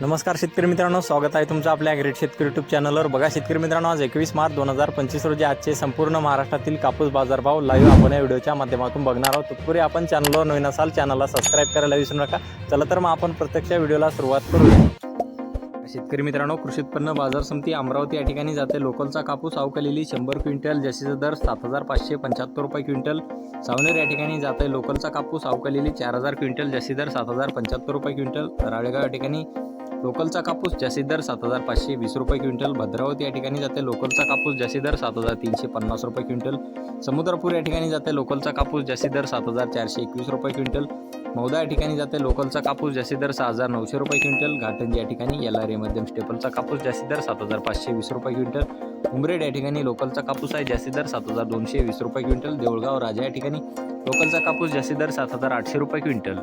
नमस्कार शेतकरी मित्रांनो स्वागत आहे तुमचं आपल्या ग्रेट शेतकरी युट्यूब चॅनलवर बघा शेतकरी मित्रांनो आज एकवीस मार्च दोन हजार पंचवीस रोजी आजचे संपूर्ण महाराष्ट्रातील कापूस बाजारभाव लाईव्ह आपण या व्हिडिओच्या माध्यमातून बघणार आहोत. तत्पूर्वी आपण चॅनलवर नवीन असाल चॅनलला सबस्क्राईब करायला विसरू नका. चला तर मग आपण प्रत्यक्ष व्हिडिओला सुरुवात करूया. शेतकरी मित्रांनो कृषी उत्पन्न बाजार समिती अमरावती या ठिकाणी जाते. लोकलचा कापूस अवकालेली शंभर क्विंटल जशीचा दर सात हजार पाचशे पंच्याहत्तर रुपये क्विंटल. सावनेर या ठिकाणी जाते. लोकलचा कापूस अवकालेली चार हजार क्विंटल जशी दर सात हजार पंच्याहत्तर रुपये क्विंटल. राळेगाव या ठिकाणी लोकलचा कापूस जास्तीत दर सात हजार पाचशे वीस रुपये क्विंटल. भद्रावती या ठिकाणी जाते लोकलचा कापूस जास्तीत दर सात हजार तीनशे पन्नास रुपये क्विंटल. समुद्रपूर या ठिकाणी जाते लोकलचा कापूस जास्तीत दर सात हजार चारशे एकवीस रुपये क्विंटल. मौदा या ठिकाणी जाते लोकलचा कापूस जास्तीत दर सहा हजार नऊशे रुपये क्विंटल. घाटंजी या ठिकाणी एल आर ए मध्यम स्टेपलचा कापूस जास्तीत दर सात हजार पाचशे वीस रुपये क्विंटल. उमरेड या ठिकाणी लोकलचा कापूस आहे जास्तीत दर सात हजार दोनशे वीस रुपये क्विंटल. देऊळगाव राजा या ठिकाणी लोकलचा कापूस जास्तीत दर सात हजार आठशे रुपये क्विंटल.